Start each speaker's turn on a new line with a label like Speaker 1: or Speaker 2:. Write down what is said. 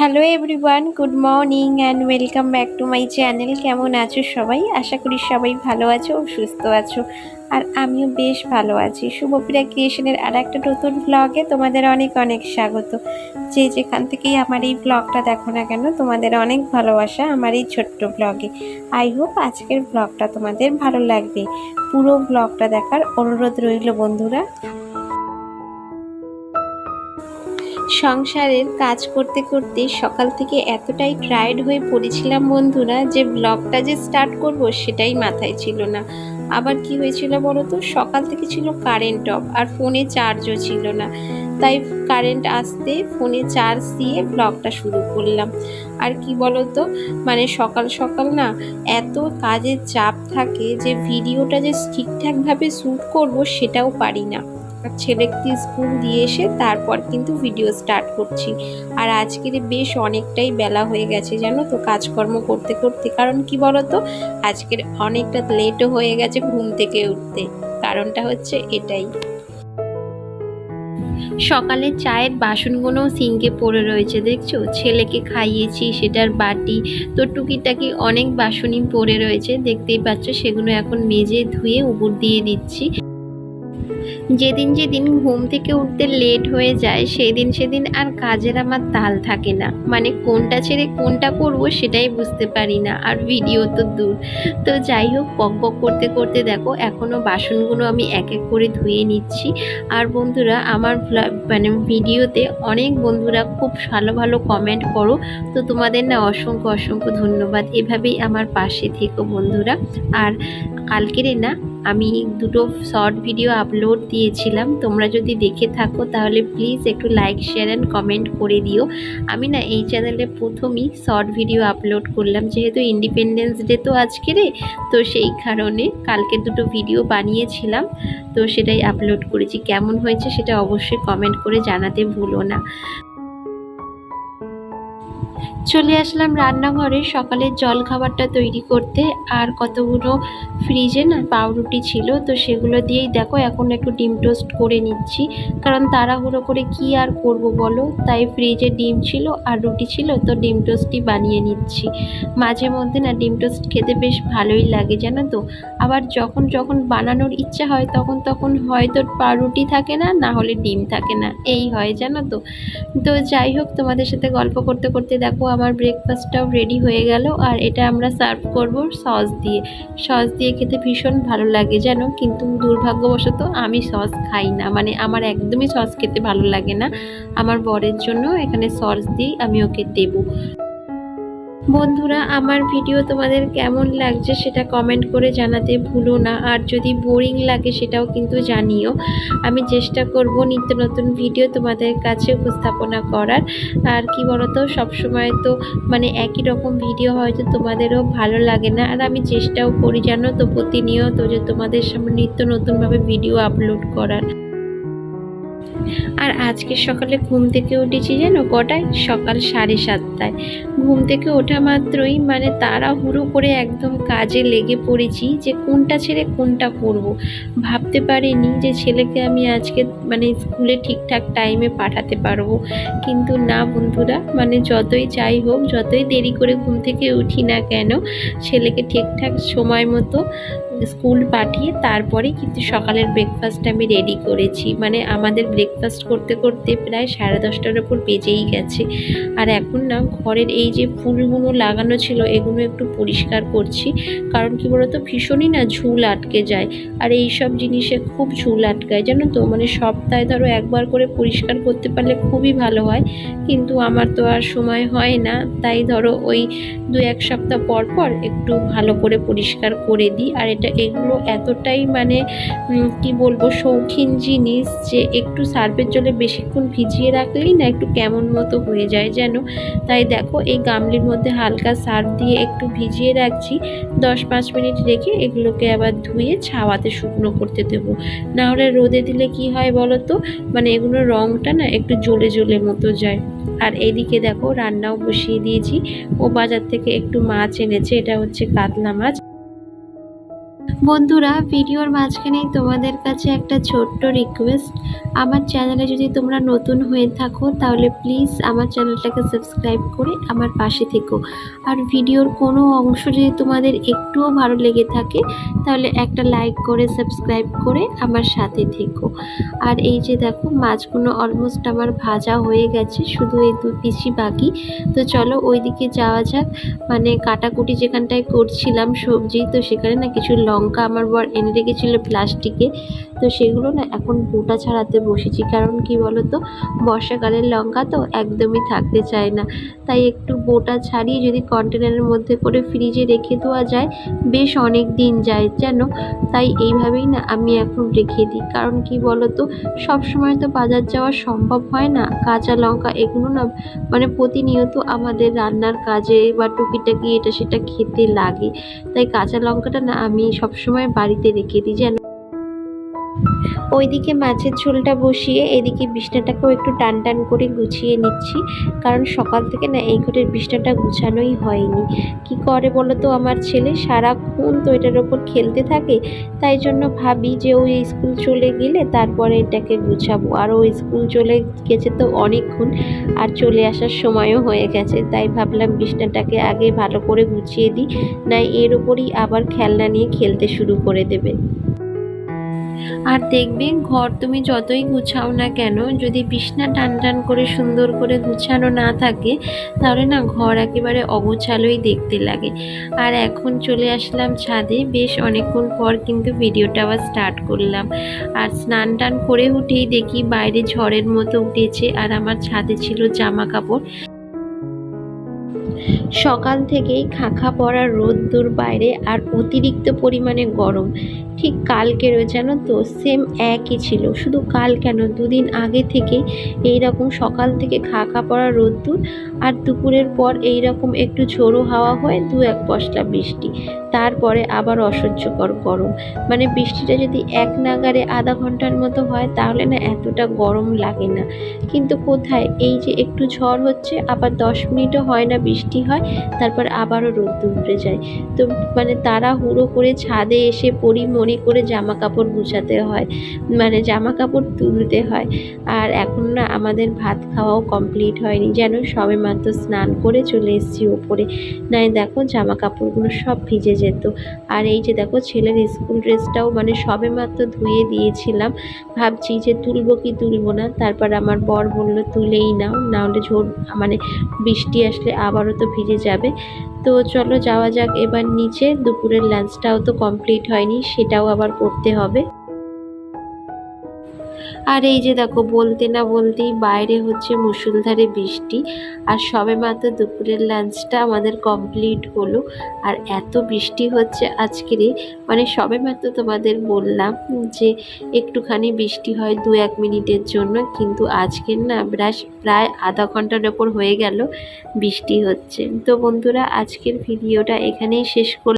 Speaker 1: Hello everyone good morning and welcome back to my channel কেমন আছো সবাই? আশা করি সবাই ভালো আছো ও সুস্থ আছো। আর আমিও বেশ ভালো আছি। শুভপ্রিয়া ক্রিয়েশনের আর একটা নতুন ব্লগে তোমাদের অনেক অনেক স্বাগত। যে যেখান থেকেই আমার এই ব্লগটা দেখো না কেন, তোমাদের অনেক ভালোবাসা আমার এই ছোট্ট ব্লগে আই হোপ আজকের ব্লগটা তোমাদের ভালো লাগবে। পুরো ব্লগটা দেখার অনুরোধ রইল বন্ধুরা। সংসারের কাজ করতে করতে সকাল থেকে এতটাই টায়ার্ড হয়ে পড়েছিলাম বন্ধুরা যে ব্লগটা যে স্টার্ট করব সেটাই মাথায় ছিল না। আবার কি হয়েছিল বলো তো সকাল থেকে ছিল কারেন্ট অফ আর ফোনে চার্জও ছিল না। তাই কারেন্ট আসতে ফোনে চার্জ দিয়ে ব্লগটা শুরু করলাম। আর কি বলো তো মানে সকাল সকাল না এত কাজের চাপ থাকে যে ভিডিওটা যে ঠিকঠাকভাবে শ্যুট করব সেটাও পারি না। আর ছেলেকে স্কুল দিয়ে এসে তারপর কিন্তু ভিডিও স্টার্ট করছি। আর আজকের বেশ অনেকটাই বেলা হয়ে গেছে, জানো তো, কাজকর্ম করতে করতে। কারণ কি বলো তো আজকের অনেকটা লেটও হয়ে গেছে ঘুম থেকে উঠতে। কারণটা হচ্ছে এটাই। সকালে চায়ের বাসনগুলো সিঙ্কে পড়ে রয়েছে, দেখছ? ছেলেকে খাইয়েছি, সেটার বাটি। তো টুকিটাকি অনেক বাসনই পড়ে রয়েছে, দেখতেই পাচ্ছ, সেগুলো এখন মেজে ধুয়ে উপর দিয়ে দিচ্ছি। যেদিন যেদিন ঘুম থেকে উঠতে লেট হয়ে যায়, সেদিন সেদিন আর কাজের আমার তাল থাকে না। মানে কোনটা ছেড়ে কোনটা করব সেটাই বুঝতে পারি না, আর ভিডিও তো দূর। তো যাই হোক পক পক করতে করতে দেখো এখনও বাসনগুলো আমি এক এক করে ধুয়ে নিচ্ছি। আর বন্ধুরা, আমার মানে ভিডিওতে অনেক বন্ধুরা খুব ভালো ভালো কমেন্ট করো। তো তোমাদের না অসংখ্য অসংখ্য ধন্যবাদ। এভাবেই আমার পাশে থেকো বন্ধুরা। আর কালকেরে না আমি দুটো শর্ট ভিডিও আপলোড দিয়েছিলাম। তোমরা যদি দেখে থাকো তাহলে প্লিজ একটু লাইক শেয়ার অ্যান্ড কমেন্ট করে দিও। আমি না এই চ্যানেলে প্রথমই শর্ট ভিডিও আপলোড করলাম। যেহেতু ইন্ডিপেন্ডেন্স ডে তো আজকেরে তো সেই কারণে কালকে দুটো ভিডিও বানিয়েছিলাম, তো সেটাই আপলোড করেছি। কেমন হয়েছে সেটা অবশ্যই কমেন্ট করে জানাতে ভুলো না। চলে আসলাম রান্নাঘরে। সকালের জল খাবারটা তৈরি করতে। আর কতগুলো ফ্রিজে না পাউরুটি ছিল, তো সেগুলো দিয়েই দেখো এখন একটু ডিম টোস্ট করে নিচ্ছি। কারণ তাড়াহুড়ো করে কি আর করব বলো? তাই ফ্রিজে ডিম ছিল আর রুটি ছিল, তো ডিম টোস্টই বানিয়ে নিচ্ছি। মাঝে মধ্যে না ডিম টোস্ট খেতে বেশ ভালোই লাগে, জানো তো? আবার যখন যখন বানানোর ইচ্ছা হয়, তখন তখন হয়তো পাউরুটি থাকে না না হলে ডিম থাকে না। এই হয়, জানো তো? তো যাই হোক, তোমাদের সাথে গল্প করতে করতে দেখো আমার ব্রেকফাস্টটাও রেডি হয়ে গেল আর এটা আমরা সার্ভ করব সস দিয়ে। সস দিয়ে খেতে ভীষণ ভালো লাগে যেন কিন্তু দুর্ভাগ্যবশত আমি সস খাই না। মানে আমার একদমই সস খেতে ভালো লাগে না। আমার বরের জন্য এখানে সস দিয়েই আমি ওকে দেবো। বন্ধুরা, আমার ভিডিও তোমাদের কেমন লাগছে সেটা কমেন্ট করে জানাতে ভুলো না। আর যদি বোরিং লাগে সেটাও কিন্তু জানিও। আমি চেষ্টা করব নিত্য নতুন ভিডিও তোমাদের কাছে উপস্থাপনা করার। আর কি বলতো, সবসময় তো মানে একই রকম ভিডিও হয়তো তোমাদেরও ভালো লাগে না। আর আমি চেষ্টাও করি জানো তো প্রতিনিয়ত যে তোমাদের সামনে নিত্য নতুনভাবে ভিডিও আপলোড করার। আর আজকে সকালে ঘুম থেকে উঠেছি যেন কটায়? সকাল সাড়ে সাতটায়। ঘুম থেকে ওঠা মাত্রই মানে তাড়াহুড়ো করে একদম কাজে লেগে পড়েছি যে কোনটা ছেড়ে কোনটা করব। ভাবতে পারিনি যে ছেলেকে আমি আজকে মানে স্কুলে ঠিকঠাক টাইমে পাঠাতে পারব। কিন্তু না বন্ধুরা মানে যতই যাই হোক, যতই দেরি করে ঘুম থেকে উঠি না কেন, ছেলেকে ঠিকঠাক সময় মতো স্কুল পাঠিয়ে তারপরে কিন্তু সকালের ব্রেকফাস্ট আমি রেডি করেছি। মানে আমাদের ব্রেকফাস্ট করতে করতে প্রায় সাড়ে দশটার ওপর বেজেই গেছে। আর এখন না ঘরের এই যে ফুলগুলো লাগানো ছিল, এগুলো একটু পরিষ্কার করছি। কারণ কি বলতো, ভীষণই না ঝুল আটকে যায়। আর এই সব জিনিসে খুব ঝুল আটকায়। জানো তো মানে সপ্তাহে ধরো একবার করে পরিষ্কার করতে পারলে খুবই ভালো হয়। কিন্তু আমার তো আর সময় হয় না। তাই ধরো ওই দু এক সপ্তাহ পর পর একটু ভালো করে পরিষ্কার করে দিই। আর এটা এগুলো এতটাই মানে কি বলব, শৌখিন জিনিস যে একটু সার্ফের জলে বেশিক্ষণ ভিজিয়ে রাখলেই না একটু কেমন মতো হয়ে যায় যেন। তাই দেখো, এই গামলির মধ্যে হালকা সার্ফ দিয়ে একটু ভিজিয়ে রাখছি। দশ পাঁচ মিনিট রেখে এগুলোকে আবার ধুয়ে ছাওয়াতে শুকনো করতে দেবো। নাহলে রোদে দিলে কি হয় বলো তো? মানে এগুলোর রঙটা না একটু জ্বলে জ্বলে মতো যায়। আর এদিকে দেখো, রান্নাও বসিয়ে দিয়েছি। ও বাজার থেকে একটু মাছ এনেছে, এটা হচ্ছে কাতলা মাছ। বন্ধুরা, ভিডিওর মাঝখানেই তোমাদের কাছে একটা ছোট্ট রিকোয়েস্ট আমার চ্যানেলে যদি তোমরা নতুন হয়ে থাকো, তাহলে প্লিজ আমার চ্যানেলটাকে সাবস্ক্রাইব করে আমার পাশে থেকো। আর ভিডিওর কোনো অংশ যদি তোমাদের একটুও ভালো লেগে থাকে, তাহলে একটা লাইক করে সাবস্ক্রাইব করে আমার সাথে থেকো। আর এই যে দেখো, মাছগুলো অলমোস্ট আমার ভাজা হয়ে গেছে, শুধু এই দু পিসি বাকি। তো চলো ওইদিকে যাওয়া যাক। মানে কাটাকুটি যেখানটায় করছিলাম সবজি, তো সেখানে না কিছু লঙ্কা আমার বর এনে রেখেছিল প্লাস্টিকে। তো সেগুলো না এখন বোটা ছাড়াতে বসেছি। কারণ কি বলো তো বর্ষাকালের লঙ্কা তো একদমই থাকতে চায় না। তাই একটু বোটা ছাড়িয়ে যদি কন্টেনারের মধ্যে করে ফ্রিজে রেখে দেওয়া যায়, বেশ অনেক দিন যায় যেন তাই এইভাবেই না আমি এখন রেখে দিই। কারণ কি বলো তো সব সময় তো বাজার যাওয়া সম্ভব হয় না। কাঁচা লঙ্কা এগুলো না মানে প্রতিনিয়ত আমাদের রান্নার কাজে বা টুকিটাকি এটা সেটা খেতে লাগে। তাই কাঁচা লঙ্কাটা না আমি সবসময় বাড়িতে রেখে দিই যেন ওইদিকে মাছের ঝোলটা বসিয়ে, এদিকে বিছনাটাকেও একটু টান টান করে গুছিয়ে নিচ্ছি। কারণ সকাল থেকে না এই ঘরের বিছনাটা গুছানোই হয়নি। কি করে বলো তো আমার ছেলে? সারাক্ষণ তো এটার ওপর খেলতে থাকে। তাই জন্য ভাবি যে ওই স্কুল চলে গেলে তারপরে এটাকে গুছাবো। আর ওই স্কুল চলে গেছে তো অনেকক্ষণ, আর চলে আসার সময়ও হয়ে গেছে। তাই ভাবলাম বিছনাটাকে আগে ভালো করে গুছিয়ে দিই নাই এর ওপরই আবার খেলনা নিয়ে খেলতে শুরু করে দেবে। আর দেখবে ঘর তুমি যতই গুছাও না কেন, যদি বিছনা টান টান করে সুন্দর করে গুছানো না থাকে, তাহলে না ঘর একেবারে অগোছালোই দেখতে লাগে। আর এখন চলে আসলাম ছাদে, বেশ অনেকক্ষণ পর কিন্তু ভিডিওটা আবার স্টার্ট করলাম। আর স্নান টান করে উঠেই দেখি বাইরে ঝড়ের মতো উঠেছে, আর আমার ছাদে ছিল জামা কাপড়। সকাল থেকেই খাঁখা পড়া রোদ্দুর বাইরে আর অতিরিক্ত পরিমাণে গরম। ঠিক কালকেরও যেন তো সেম একই ছিল। শুধু কাল কেন? দুদিন আগে থেকে এইরকম সকাল থেকে খাঁখা পড়া রোদ্দুর আর দুপুরের পর এই রকম একটু ঝোড়ো হাওয়া হয়ে, দু এক পশলা বৃষ্টি। তারপরে আবার অসহ্যকর গরম। মানে বৃষ্টিটা যদি এক নাগারে আধা ঘণ্টার মতো হয়, তাহলে না এতটা গরম লাগে না। কিন্তু কোথায়? এই যে একটু ঝড় হচ্ছে, আবার দশ মিনিটও হয় না বৃষ্টি হয়, তারপর আবারও রোদ্দুর উঠে যায়। তো মানে তারা হুড়ো করে ছাদে এসে পরিমণি করে জামা কাপড় গুছাতে হয় মানে জামা কাপড় তুলতে হয়। আর এখন না আমাদের ভাত খাওয়াও কমপ্লিট হয়নি, যেন সবে মাত্র স্নান করে চলে এসেছি ওপরে। নাই, দেখো জামা কাপড়গুলো সব ভিজে যেত। আর এই যে দেখো ছেলের স্কুল ড্রেসটাও মানে সবে মাত্র ধুয়ে দিয়েছিলাম। ভাবছি যে তুলবো কি তুলবো না। তারপর আমার বর বলল, তুলেই নাও, নাহলে ঝোড় মানে বৃষ্টি আসলে আবারও তো ভিজে যাবে। তো চলো যাওয়া যাক এবার নিচে। দুপুরের লাঞ্চটাও তো কমপ্লিট হয়নি, সেটাও আবার করতে হবে। আর এই যে দেখো, বলতে না বলতেই বাইরে হচ্ছে মুষলধারে বৃষ্টি। আর সবে মাত্র দুপুরের লাঞ্চটা আমাদের কমপ্লিট হলো। আর এত বৃষ্টি হচ্ছে আজকেরই মানে সবে মাত্র তোমাদের বললাম যে একটুখানি বৃষ্টি হয় দু এক মিনিটের জন্য, কিন্তু আজকের না প্রায় প্রায় আধা ঘণ্টার ওপর হয়ে গেল বৃষ্টি হচ্ছে। তো বন্ধুরা, আজকের ভিডিওটা এখানেই শেষ করলাম।